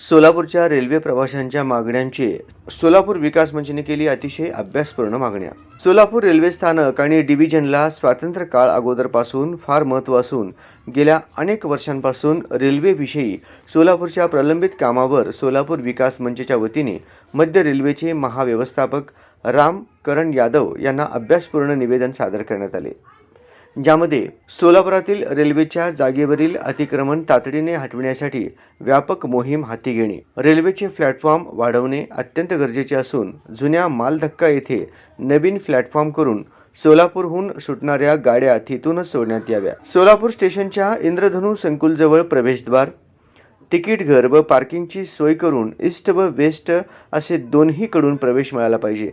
सोलापूरच्या रेल्वे प्रवाशांच्या मागण्यांची सोलापूर विकास मंचने केली अतिशय अभ्यासपूर्ण मागण्या. सोलापूर रेल्वे स्थानक आणि डिव्हिजनला स्वातंत्र्य काळ अगोदरपासून फार महत्त्व असून गेल्या अनेक वर्षांपासून रेल्वेविषयी सोलापूरच्या प्रलंबित कामावर सोलापूर विकास मंचच्या वतीने मध्य रेल्वेचे महाव्यवस्थापक राम करण यादव यांना अभ्यासपूर्ण निवेदन सादर करण्यात आले. ज्यामध्ये सोलापुरातील रेल्वेच्या जागेवरील अतिक्रमण तातडीने हटविण्यासाठी व्यापक मोहीम हाती घेणे रेल्वेचे प्लॅटफॉर्म वाढवणे अत्यंत गरजेचे असून जुन्या मालधक्का येथे नवीन प्लॅटफॉर्म करून सोलापूरहून सुटणाऱ्या गाड्या तिथूनच सोडण्यात याव्या. सोलापूर स्टेशनच्या इंद्रधनू संकुलजवळ प्रवेशद्वार तिकीट घर व पार्किंगची सोय करून ईस्ट व वेस्ट असे दोन्हीकडून प्रवेश मिळाला पाहिजे.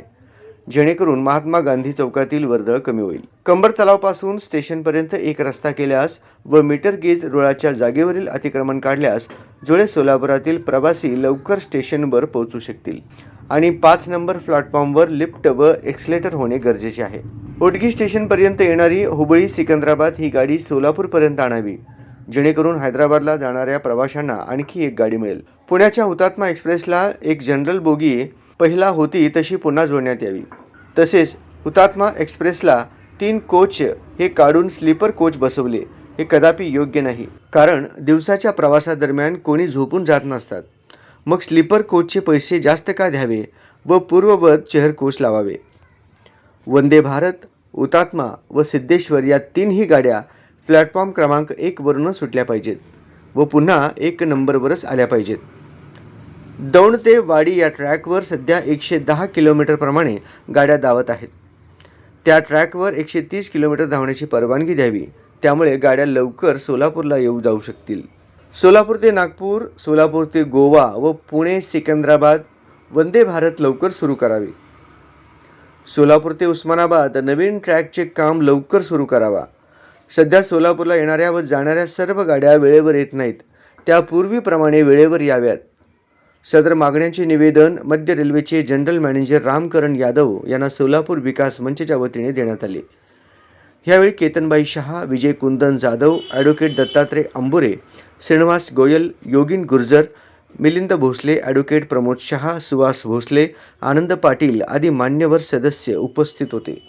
जेणेकरून महात्मा गांधी चौकातील वर्दळ कमी होईल. कंबर तलावपासून स्टेशनपर्यंत एक रस्ता केल्यास व मीटर गेज रुळाच्या जागेवरील अतिक्रमण काढल्यास जुळे सोलापुरातील प्रवासी लवकर स्टेशनवर पोहोचू शकतील. आणि पाच नंबर प्लॅटफॉर्मवर लिफ्ट व एक्सलेटर होणे गरजेचे आहे. ओटगी स्टेशनपर्यंत येणारी हुबळी सिकंदराबाद ही गाडी सोलापूरपर्यंत आणावी. जेणेकरून हैदराबादला जाणाऱ्या प्रवाशांना आणखी एक गाडी मिळेल. पुण्याच्या हुतात्मा एक्सप्रेसला एक जनरल बोगी पहिला होती तशी पुन्हा जोडण्यात यावी. तसेच हुतात्मा एक्सप्रेसला तीन कोच हे काढून स्लीपर कोच बसवले हे कदापि योग्य नाही. कारण दिवसाच्या प्रवासादरम्यान कोणी झोपून जात नसतात. मग स्लीपर कोचचे पैसे जास्त का द्यावे व पूर्ववत चेहर कोच लावावे? वंदे भारत उतात्मा व सिद्धेश्वर या तीनही गाड्या प्लॅटफॉर्म क्रमांक एकवरूनच सुटल्या पाहिजेत व पुन्हा एक नंबरवरच आल्या पाहिजेत. दौंड ते वाडी या ट्रॅकवर सध्या एकशे दहा किलोमीटरप्रमाणे गाड्या धावत आहेत. त्या ट्रॅकवर एकशे तीस किलोमीटर धावण्याची परवानगी द्यावी. त्यामुळे गाड्या लवकर सोलापूरला येऊ जाऊ शकतील. सोलापूर ते नागपूर सोलापूर ते गोवा व पुणे सिकंदराबाद वंदे भारत लवकर सुरू करावे. सोलापूर ते उस्मानाबाद नवीन ट्रॅकचे काम लवकर सुरू करावा. सध्या सोलापूरला येणाऱ्या व जाणाऱ्या सर्व गाड्या वेळेवर येत नाहीत. त्या पूर्वीप्रमाणे वेळेवर याव्यात. सदर मागण्यांचे निवेदन मध्य रेल्वेचे जनरल मॅनेजर रामकरण यादव यांना सोलापूर विकास मंचच्या वतीने देण्यात आले. यावेळी केतनबाई शहा विजय कुंदन जाधव ॲडव्होकेट दत्तात्रय अंबुरे श्रीनिवास गोयल योगिन गुर्जर मिलिंद भोसले ॲडव्होकेट प्रमोद शहा सुहास भोसले आनंद पाटील आदी मान्यवर सदस्य उपस्थित होते.